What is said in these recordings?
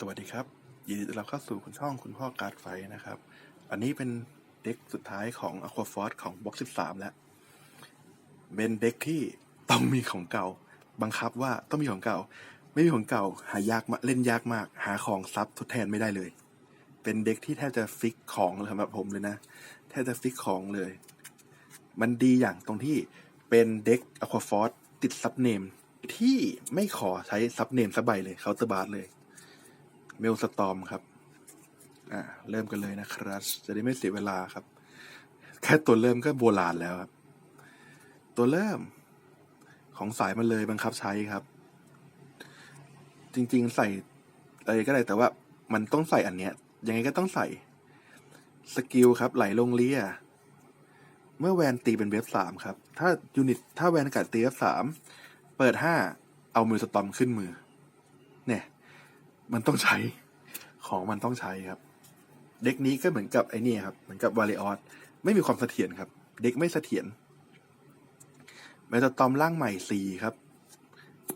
สวัสดีครับ ยินดีต้อนรับเข้าสู่คุณช่องคุณพ่อการ์ดไฟนะครับ อันนี้เป็นเด็กสุดท้ายของ Aqua Force ของบล็อก13 แล้ว เป็นเด็กที่ต้องมีของเก่า บังคับว่าต้องมีของเก่า ไม่มีของเก่า หายากมาเล่นยากมาก หาของซับทดแทนไม่ได้เลย เป็นเด็กที่แทบจะฟิกของสำหรับผมเลยนะ แทบจะฟิกของเลย มันดีอย่างตรงที่เป็นเด็ก Aqua Force ติดซับเนมที่ไม่ขอใช้ซับเนมสักใบเลยเขาน์เตอร์บาร์เลย เมลสตอมครับ อ่า เริ่มกันเลยนะครับ จะได้ไม่เสียเวลาครับ แค่ตัวเริ่มก็โบราณแล้วครับ ตัวเริ่มของสายมันเลยบังคับใช้ครับ จริงๆใส่อะไรก็ได้แต่ว่ามันต้องใส่อันเนี้ย ยังไงก็ต้องใส่ สกิลครับ ไหลลงเลียเมื่อแวนตีเป็นเวฟสามครับ ถ้ายูนิต ถ้าแวนกาศตีเวฟสาม เปิดห้า เอามือสตอมขึ้นมือ มันต้องใช้ของมันต้องใช้ครับ เด็กนี้ก็เหมือนกับไอ้นี่ครับ เหมือนกับวาเลออสไม่มีความเสถียรครับ เด็กไม่เสถียรเมตาตอมร่างใหม่สี่ครับ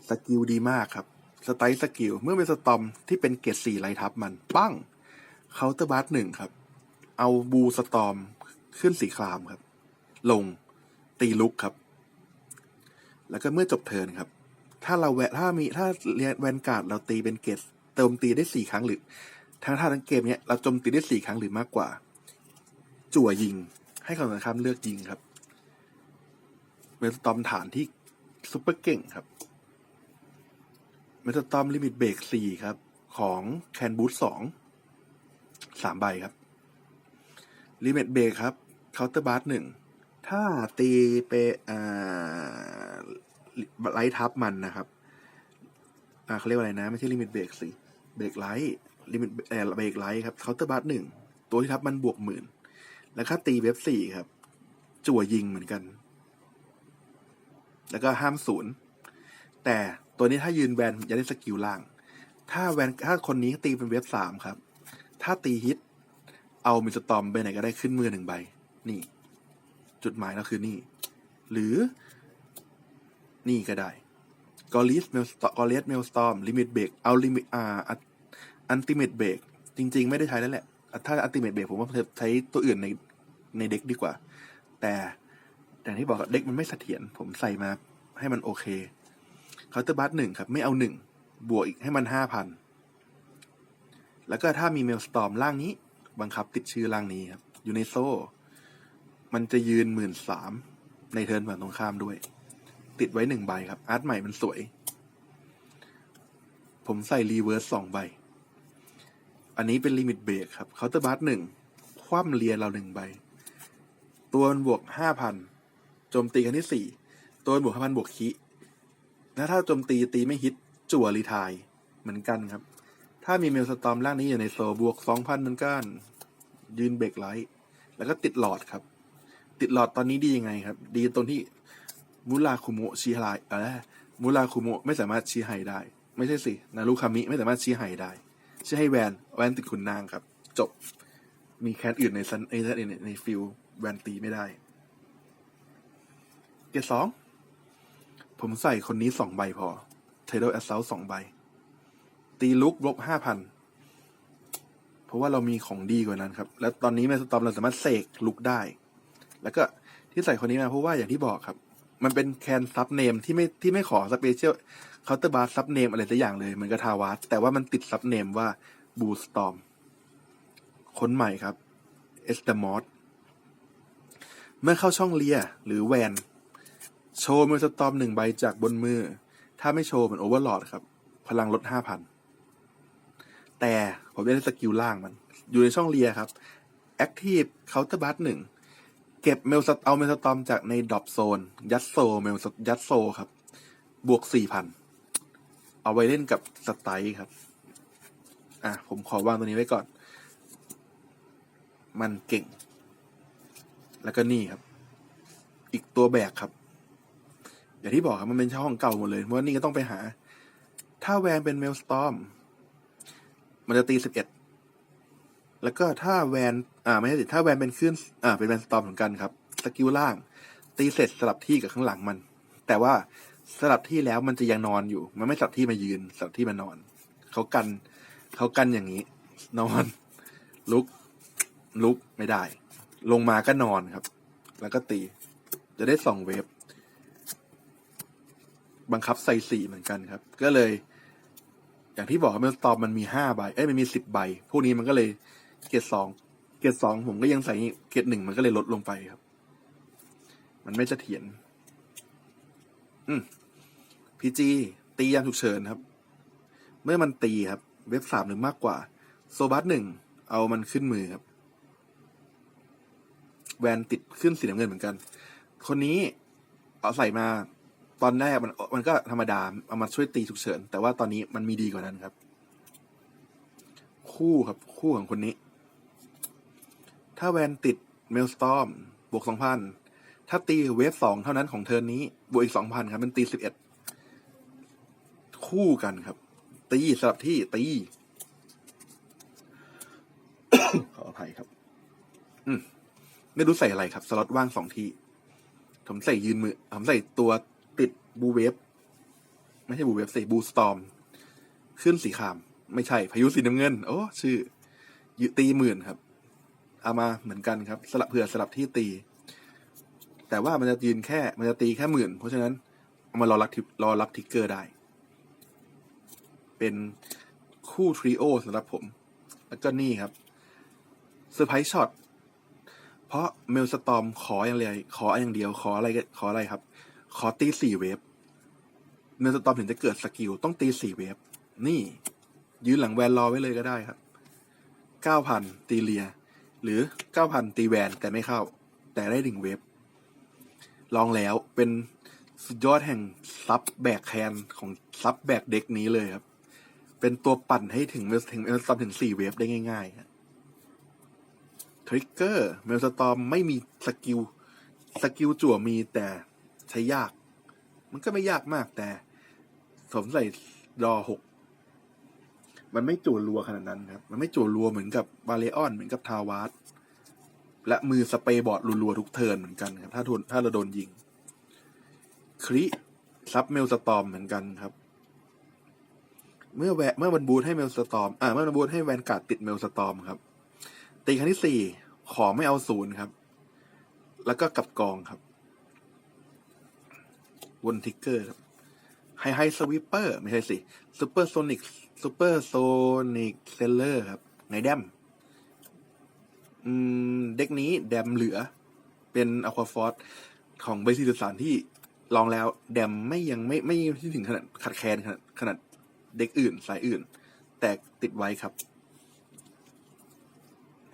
สกิลดีมากครับ สไตล์สกิล เมื่อเป็นสตอมที่เป็นเกรดสี่ไลทับมัน ปั้งเคาน์เตอร์บาร์หนึ่งครับ เอาบูสตอมขึ้นสีครามครับ ลงตีลุกครับ แล้วก็เมื่อจบเทิร์นครับ ถ้าเราแวะถ้ามีถ้าเรียนแวนการ์ดเราตีเป็นเกรด เติมตีได้สี่ครั้งหรือ ทั้งท่าทั้งเกมเนี้ยเราโจมตีได้สี่ครั้งหรือมากกว่า จั่วยิง ให้ฝั่งตรงข้ามเลือกยิงครับเมตตอมฐานที่ซุปเปอร์เก่งครับเมตตอมลิมิตเบรกสี่ครับ ของแคนบูทสองสามใบครับลิมิตเบรกครับเคาน์เตอร์บาร์หนึ่งถ้าตีเปอ่าไลท์ทับมันนะครับ อ่าเขาเรียกว่าอะไรนะ ไม่ใช่ลิมิตเบรกสิ เบรกไลท์ลิมิตเออเบรกไลท์ครับเคาน์เตอร์บาร์หนึ่งตัวที่ทับมันบวกหมื่นแล้วค่าตีเว็บสี่ครับ จั่วยิงเหมือนกัน แล้วก็ห้ามศูนย์แต่ตัวนี้ถ้ายืนแวนจะได้สกิลล่าง ถ้าแวนถ้าคนนี้ตีเป็นเว็บสามครับ ถ้าตีฮิต เอามิสตอมไปไหนก็ได้ขึ้นมือหนึ่งใบ นี่ จุดหมายเราคือนี่ หรือ นี่ก็ได้กอลิสเมลกอลิสเมลสตอมลิมิตเบรกเอาลิมิตอ่า อันติเมตเบรกจริง ๆ ไม่ได้ใช้แล้วแหละ ถ้าอันติเมตเบรกผมว่าใช้ตัวอื่นในในเด็กดีกว่า แต่อย่างที่บอกเด็กมันไม่เสถียรผมใส่มาให้มันโอเคเคาน์เตอร์บัสหนึ่งครับ ไม่เอาหนึ่งบวกอีกให้มันห้าพันแล้วก็ถ้ามีเมลสตอมล่างนี้ บังคับติดชื่อล่างนี้ครับอยู่ในโซ่ มันจะยืนหมื่นสามในเทิร์นฝั่งตรงข้ามด้วย ติดไว้หนึ่งใบครับ อาร์ตใหม่มันสวย ผมใส่รีเวิร์สสองใบ อันนี้เป็นลิมิตเบรกครับเคาน์เตอร์บัสหนึ่งคว่ำเรียนเราหนึ่งใบ ตัวบวกห้าพันโจมตีครั้งที่สี่ตัวบวกห้าพันบวกคิแล้วถ้าโจมตีตีไม่ฮิตจั่วรีทายเหมือนกันครับ ถ้ามีเมลสตอมล่างนี้อยู่ในโซบวกสองพันเหมือนกัน ยืนเบรกไลท์แล้วก็ติดหลอดครับ ติดหลอดตอนนี้ดียังไงครับ ดีตรงที่มุลาคุโมชีไฮเออมุลาคุโมไม่สามารถชี้ไฮได้ ไม่ใช่สิ นารุคามิไม่สามารถชี้ไฮได้ ชี้ให้แวนแวนติดขุนนางครับ จบมีแคสอื่นในซันในในในฟิลแวนตีไม่ได้ เกตสองผมใส่คนนี้สองใบพอเทโดแอสเซลสองใบ ตีลุกลบห้าพันเพราะว่าเรามีของดีกว่านั้นครับ แล้วตอนนี้แมสตอมเราสามารถเสกลุกได้ แล้วก็ที่ใส่คนนี้มาเพราะว่าอย่างที่บอกครับ มันเป็นแคนซับเนมที่ไม่ที่ไม่ขอสเปเชียลเคาน์เตอร์บาร์ซับเนมอะไรสักอย่างเลยเหมือนกับทาวาสแต่ว่ามันติดซับเนมว่าบูสตอมคนใหม่ครับเอสเตมอสเมื่อเข้าช่องเลีย หรือแวน โชว์มือสตอมหนึ่งใบจากบนมือ ถ้าไม่โชว์มันโอเวอร์ลอดครับ พลังลดห้าพันแต่ผมได้สกิลล่างมัน อยู่ในช่องเลียครับแอคทีฟเคาน์เตอร์บาร์หนึ่ง เก็บเมลสตเอาเมลสตอมจากในดรอปโซน ยัดโซเมลยัดโซครับ บวกสี่พัน เอาไว้เล่นกับสไตล์ครับ อะ ผมขอวางตัวนี้ไว้ก่อน มันเก่ง แล้วก็นี่ครับ อีกตัวแบกครับ อย่างที่บอกครับมันเป็นช่องเก่าหมดเลย เพราะว่านี่ก็ต้องไปหา ถ้าแวนเป็นเมลสตอม มันจะตีสิบเอ็ด แล้วก็ถ้าแวนอ่าไม่ใช่สิถ้าแวนเป็นขึ้นอ่าเป็นแวนสตอมเหมือนกันครับสกิลล่าง ตีเสร็จสลับที่กับข้างหลังมัน แต่ว่าสลับที่แล้วมันจะยังนอนอยู่ มันไม่สลับที่มายืนสลับที่มานอน เขากันเขากันอย่างนี้ นอน ลุก ลุกไม่ได้ ลงมาก็นอนครับ แล้วก็ตี จะได้สองเวฟบังคับใส่สี่เหมือนกันครับ ก็เลย อย่างที่บอกเมลสตอมมันมีห้าใบเอ้ยมันมีสิบใบ พวกนี้มันก็เลย เกรดสองเกรดสองผมก็ยังใส่เกรดหนึ่งมันก็เลยลดลงไปครับ มันไม่จะเถียรอืมพีจีตียามฉุกเฉินครับ เมื่อมันตีครับ เว็บสามหรือมากกว่า โซบัสหนึ่งเอามันขึ้นมือครับ แวนติดขึ้นสีน้ำเงินเหมือนกัน คนนี้เอาใส่มาตอนแรกมันมันก็ธรรมดาเอามาช่วยตีฉุกเฉิน แต่ว่าตอนนี้มันมีดีกว่านั้นครับ คู่ครับ คู่ของคนนี้ ถ้าแวนติดเมลสตอมบวกสองพันถ้าตีเวฟสองเท่านั้นของเทิร์นนี้ บวกอีกสองพันครับมันตีสิบเอ็ดคู่กันครับ ตีสลับที่ตี ขออภัยครับ อืมไม่รู้ใส่อะไรครับ สล็อตว่างสองที ผมใส่ยืนมือ ผมใส่ตัวติดบูเวฟ ไม่ใช่บูเวฟใส่บูสตอม ขึ้นสีขาม ไม่ใช่ พายุสีน้ำเงิน โอ้ ชื่อยืตีหมื่นครับ เอามาเหมือนกันครับ สลับเผื่อสลับที่ตี แต่ว่ามันจะยืนแค่ มันจะตีแค่หมื่น เพราะฉะนั้นเอามารอรับทิรอรับทิกเกอร์ได้ เป็นคู่ทริโอสำหรับผม แล้วก็นี่ครับเซอร์ไพรส์ช็อตเพราะเมลสตอมขออย่างไรขออย่างเดียว ขออะไรขออะไรครับ ขอตีสี่เวฟเมลสตอมถึงจะเกิดสกิลต้องตีสี่เวฟนี่ ยืนหลังแวนรอไว้เลยก็ได้ครับเก้าพันตีเลีย หรือเก้าพันตีแวนแต่ไม่เข้า แต่ได้หนึ่งเวฟลองแล้วเป็นสุดยอดแห่งซับแบกแคนของซับแบกเด็กนี้เลยครับ เป็นตัวปั่นให้ถึงเมลถึงเมลสตอมถึงสี่เวฟได้ง่ายๆครับทริกเกอร์เมลสตอมไม่มีสกิลสกิลจั่วมีแต่ใช้ยาก มันก็ไม่ยากมากแต่สมใส่รอหก มันไม่จั่วรัวขนาดนั้นครับ มันไม่จั่วรัวเหมือนกับบาเลออนเหมือนกับทาวาสและมือสเปย์บอร์ดรัวๆทุกเทิร์นเหมือนกันครับ ถ้าทนถ้าเราโดนยิง คริซับเมลสตอมเหมือนกันครับ เมื่อแวะเมื่อมันบูทให้เมลสตอมอ่าเมื่อมันบูทให้แวนการ์ดติดเมลสตอมครับ ตีครั้งที่สี่ขอไม่เอาศูนย์ครับ แล้วก็กลับกองครับ วนทิกเกอร์ครับไฮไฮสวิปเปอร์ไม่ใช่สิซูเปอร์โซนิก ซูเปอร์โซนิกเซลเลอร์ครับไงแดมอืม เด็กนี้แดมเหลือ เป็นอควาฟอร์ของเบสิลสารที่ลองแล้ว แดมไม่ยังไม่ไม่ที่ถึงขนาดขัดแคลนขนาดขนาดเด็กอื่น สายอื่น แต่ติดไว้ครับ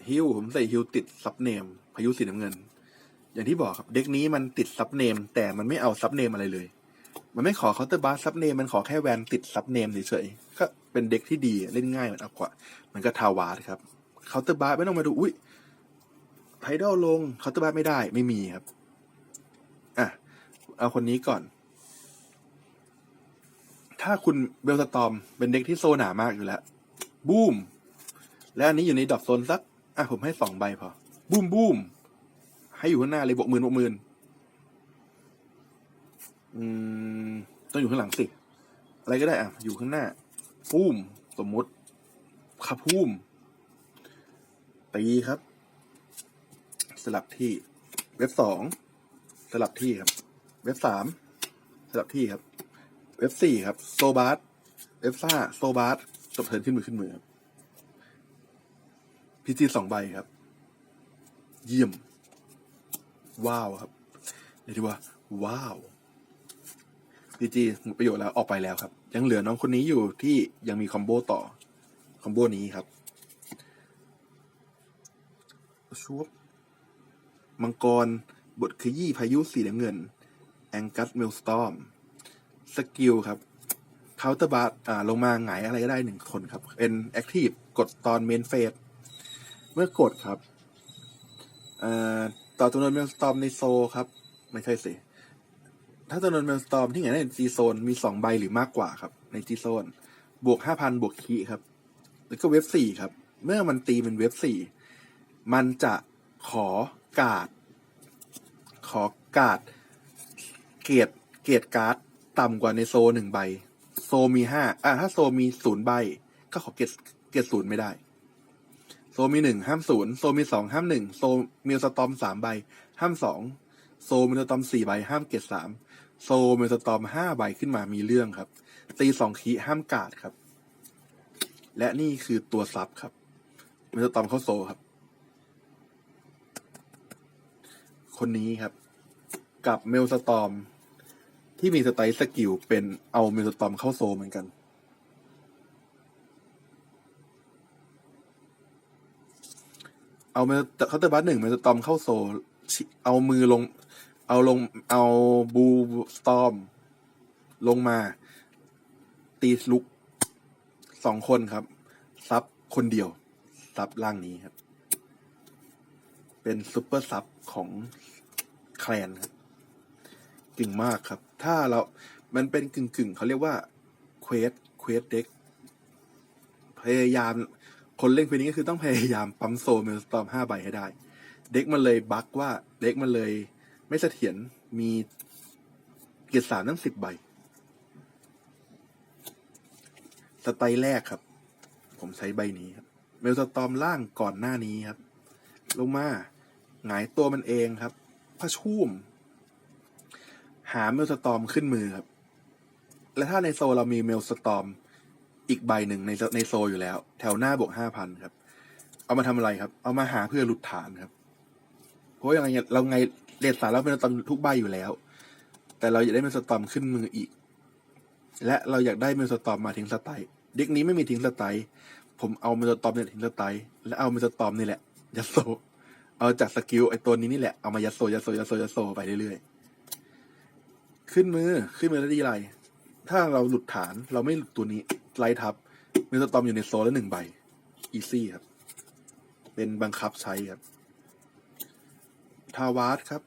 ฮิวผมใส่ฮิวติดซับเนมพายุสีน้ำเงิน อย่างที่บอกครับเด็กนี้มันติดซับเนมแต่มันไม่เอาซับเนมอะไรเลย มันไม่ขอเคาน์เตอร์บาร์ซับเนมมันขอแค่แวนติดซับเนมเฉยๆก็ เป็นเด็กที่ดีเล่นง่ายเหมือนอักวะมันก็ทาวาร์ครับเคาน์เตอร์บาร์ไม่ต้องมาดูอุ้ยไทดอลลงเคาน์เตอร์บาร์ไม่ได้ไม่มีครับอะเอาคนนี้ก่อน ถ้าคุณเบลสตอมเป็นเด็กที่โซหนามากอยู่แล้วบูมและอันนี้อยู่ในดรอปโซนสักอะผมให้สองใบพอบูมบูมให้อยู่ข้างหน้าเลยบวกหมื่นบวกหมื่นอืมต้องอยู่ข้างหลังสิ อะไรก็ได้อะ อยู่ข้างหน้า ปูมสมมุติขับพูมตีครับ สลับที่ เว็บสองสลับที่ครับ เว็บสามสลับที่ครับ เว็บสี่ครับ โซบาร์เว็บซ่าโซบาร์จบเทินขึ้นมือขึ้นมือครับพีจีสองใบครับ เยี่ยม ว้าวครับเรียกว่า ว้าวพีจีหมดประโยชน์แล้วออกไปแล้วครับ ยังเหลือน้องคนนี้อยู่ที่ยังมีคอมโบต่อ คอมโบนี้ครับชุบมังกร บทขยี้พายุสีน้ำเงิน แองกัสเมลสตอม สกิลครับเคาน์เตอร์บาร์อ่าลงมาหงายอะไรก็ได้หนึ่งคนครับ เป็นแอคทีฟกดตอนเมนเฟส เมื่อกดครับต่อจำนวนเมลสตอมในโซครับ ไม่ใช่สิ ถ้าจำนวนเมลสตอมที่ไหนในจีโซนมีสองใบหรือมากกว่าครับ ในจีโซนบวกห้าพันบวกคีครับ แล้วก็เว็บสี่ครับ เมื่อมันตีเป็นเว็บสี่มันจะขอกาด ขอกาด เกรดเกรดการ์ดต่ำกว่าในโซหนึ่งใบ โซมีห้าอ่าถ้าโซมีศูนย์ใบ ก็ขอเกรดเกรดศูนย์ไม่ได้ โซมีหนึ่งห้ามศูนย์โซมีสองห้ามหนึ่งโซมีสตอมสามใบ ห้ามสอง โซมีสตอมสี่ใบห้ามเกรดสามโซมีสตอมห้าใบขึ้นมามีเรื่องครับ ตีสองคีห้ามกาดครับ และนี่คือตัวซับครับมีสตอมเข้าโซครับ คนนี้ครับ กับเมลสตอมที่มีสไตล์สกิลเป็นเอาเมลสตอมเข้าโซเหมือนกันเอาเมลเคาน์เตอร์บัสหนึ่งเมลสตอมเข้าโซ เอามือลง เอาลงเอาบูสตอม ลงมา ตีลุกสองคนครับ ซับคนเดียว ซับล่างนี้ครับ เป็นซูเปอร์ซับของแคลนครับเก่งมากครับ ถ้าเรามันเป็นกึ่งกึ่งๆเขาเรียกว่าเควสเควสเด็กพยายามคนเล่นเควสนี้ก็คือต้องพยายามปั๊มโซเมลสตอมห้าใบให้ได้ เด็กมันเลยบั๊กว่าเด็กมันเลย ไม่เสถียรมีเกียรติสามตั้งสิบใบ สไตล์แรกครับ ผมใช้ใบนี้ครับ เมลสตอมล่างก่อนหน้านี้ครับ ลงมาหงายตัวมันเองครับพระชุ่ม หาเมลสตอมขึ้นมือครับ และถ้าในโซเรามีเมลสตอมอีกใบหนึ่งในในโซอยู่แล้ว แถวหน้าบวกห้าพันครับ เอามาทำอะไรครับ เอามาหาเพื่อหลุดฐานครับ เพราะยังไงเราไง เรทสารเราเป็นสตอมทุกใบอยู่แล้ว แต่เราอยากได้เมลสตอมขึ้นมืออีก และเราอยากได้เมลสตอมมาทิ้งสไตล์เด็กนี้ไม่มีทิ้งสไตล์ผมเอาเมลสตอมเนี่ยทิ้งสไตล์และเอาเมลสตอมนี่แหละยัดโซเอาจากสกิลไอตัวนี้นี่แหละเอามายัดโซยัดโซยัดโซยัดโซไปเรื่อยๆขึ้นมือขึ้นมือแล้วดีไรถ้าเราหลุดฐานเราไม่หลุดตัวนี้ไลท์ทับมีสตอมอยู่ในโซแล้วหนึ่งใบอีซี่ครับ เป็นบังคับใช้ครับ ทาวาร์ดครับ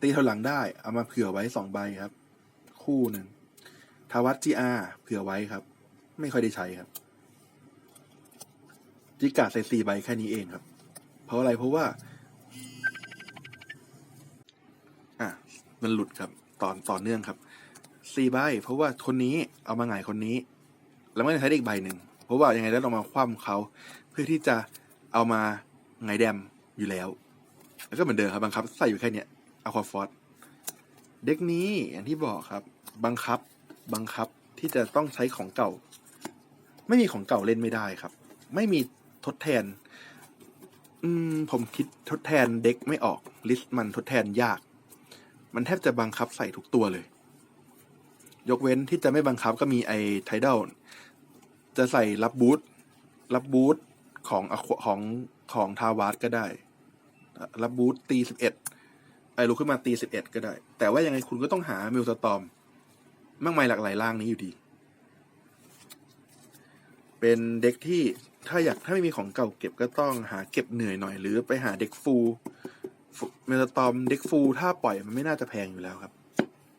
ตีเท่าหลังได้ เอามาเผื่อไว้สองใบครับ คู่หนึ่งทาวัตจีอาเผื่อไว้ครับ ไม่ค่อยได้ใช้ครับ จิกาใส่สี่ใบแค่นี้เองครับ เพราะอะไรเพราะว่า อะมันหลุดครับ ตอนต่อเนื่องครับสี่ใบเพราะว่าคนนี้เอามาหงายคนนี้ แล้วไม่ได้ใช้อีกใบหนึ่งเพราะว่ายังไงแล้วเรามาคว่ำเขาเพื่อที่จะเอามาหงายแดมอยู่แล้ว แล้วก็เหมือนเดิมครับบังคับ ใส่อยู่แค่เนี้ยอะควาฟอสเด็กนี้อย่างที่บอกครับ บังคับบังคับที่จะต้องใช้ของเก่า ไม่มีของเก่าเล่นไม่ได้ครับ ไม่มีทดแทน อืม ผมคิดทดแทนเด็กไม่ออก ลิสต์มันทดแทนยาก มันแทบจะบังคับใส่ทุกตัวเลย ยกเว้นที่จะไม่บังคับก็มีไอ้ไทเดลจะใส่รับบูทรับบูทของของของทาวาร์ก็ได้ รับบูทตีสิบเอ็ดไอ้ลุกขึ้นมาตีสิบเอ็ดก็ได้ แต่ว่ายังไงคุณก็ต้องหามิลสตอมมากมายหลากหลายร่างนี้อยู่ดี เป็นเด็กที่ถ้าอยากถ้าไม่มีของเก่าเก็บก็ต้องหาเก็บเหนื่อยหน่อย หรือไปหาเด็กฟูลเมลตอมเด็กฟูลถ้าปล่อยมันไม่น่าจะแพงอยู่แล้วครับ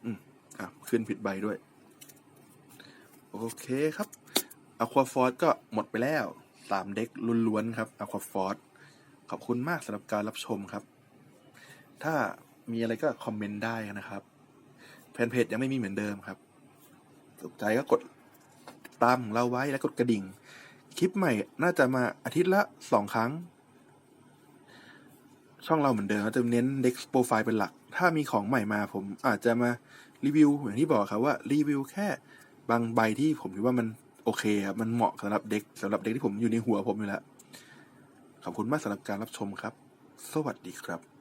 อืมอะขึ้นผิดใบด้วย โอเคครับอควาฟอร์ก็หมดไปแล้วสามเด็กล้วนๆครับอควาฟอร์ ขอบคุณมากสำหรับการรับชมครับ ถ้ามีอะไรก็คอมเมนต์ได้นะครับแฟนเพจยังไม่มีเหมือนเดิมครับสนใจก็กดตามเราไว้และกดกระดิ่ง คลิปใหม่น่าจะมาอาทิตย์ละสองครั้ง ช่องเราเหมือนเดิมเราจะเน้นเด็กโปรไฟล์เป็นหลัก ถ้ามีของใหม่มาผมอาจจะมารีวิวอย่างที่บอกครับว่ารีวิวแค่บางใบที่ผมคิดว่ามันโอเคครับมันเหมาะสำหรับเด็กสำหรับเด็กที่ผมอยู่ในหัวผมอยู่แล้ว ขอบคุณมากสำหรับการรับชมครับ สวัสดีครับ